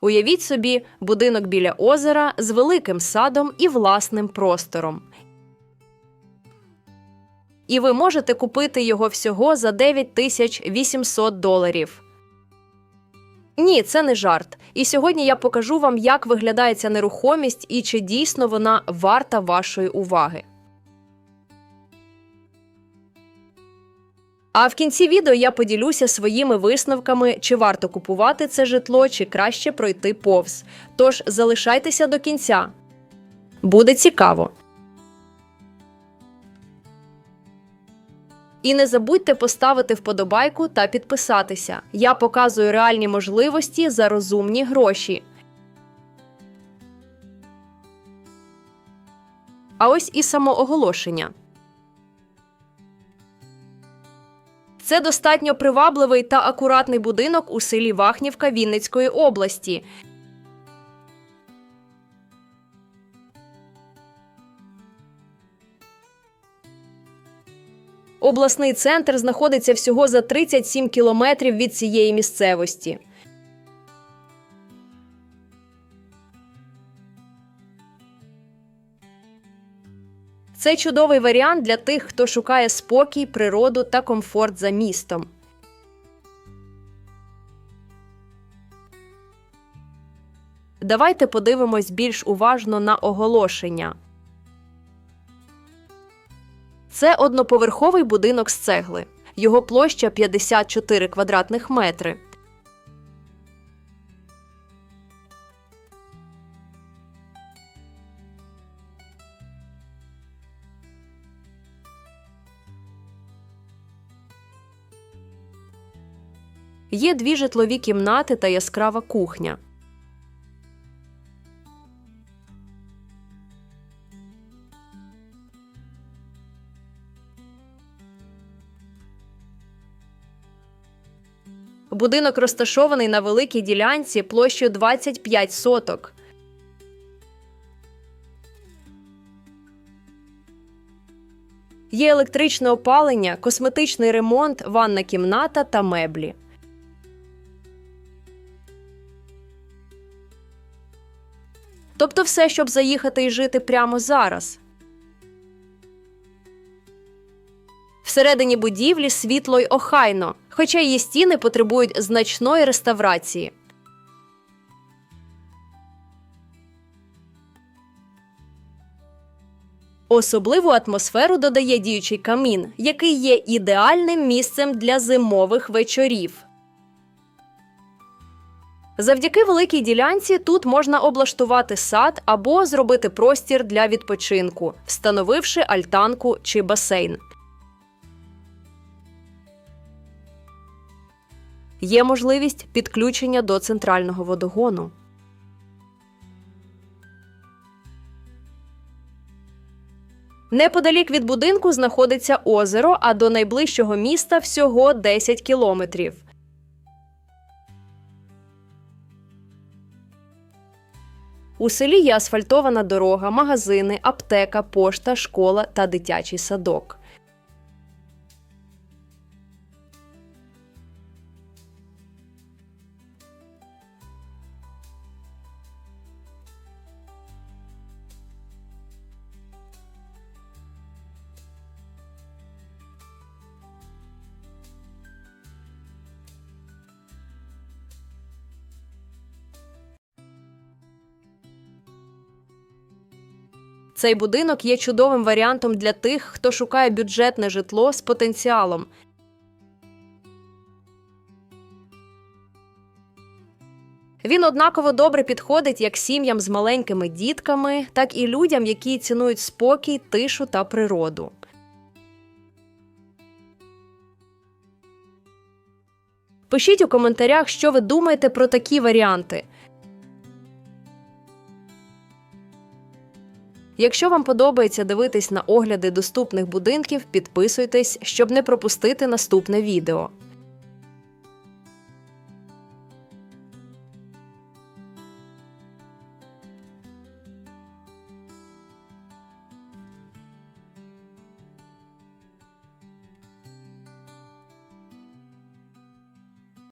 Уявіть собі будинок біля озера з великим садом і власним простором. І ви можете купити його всього за 9800 доларів. Ні, це не жарт. І сьогодні я покажу вам, як виглядає ця нерухомість і чи дійсно вона варта вашої уваги. А в кінці відео я поділюся своїми висновками, чи варто купувати це житло, чи краще пройти повз. Тож залишайтеся до кінця. Буде цікаво. І не забудьте поставити вподобайку та підписатися. Я показую реальні можливості за розумні гроші. А ось і самооголошення. Це достатньо привабливий та акуратний будинок у селі Вахнівка Вінницької області. Обласний центр знаходиться всього за 37 кілометрів від цієї місцевості. Це чудовий варіант для тих, хто шукає спокій, природу та комфорт за містом. Давайте подивимось більш уважно на оголошення. Це одноповерховий будинок з цегли. Його площа 54 квадратних метри. Є дві житлові кімнати та яскрава кухня. Будинок розташований на великій ділянці площею 25 соток. Є електричне опалення, косметичний ремонт, ванна кімната та меблі. Тобто все, щоб заїхати і жити прямо зараз. Всередині будівлі світло й охайно, хоча її стіни потребують значної реставрації. Особливу атмосферу додає діючий камін, який є ідеальним місцем для зимових вечорів. Завдяки великій ділянці тут можна облаштувати сад або зробити простір для відпочинку, встановивши альтанку чи басейн. Є можливість підключення до центрального водогону. Неподалік від будинку знаходиться озеро, а до найближчого міста всього 10 кілометрів. У селі є асфальтована дорога, магазини, аптека, пошта, школа та дитячий садок. Цей будинок є чудовим варіантом для тих, хто шукає бюджетне житло з потенціалом. Він однаково добре підходить як сім'ям з маленькими дітками, так і людям, які цінують спокій, тишу та природу. Пишіть у коментарях, що ви думаєте про такі варіанти. Якщо вам подобається дивитись на огляди доступних будинків, підписуйтесь, щоб не пропустити наступне відео.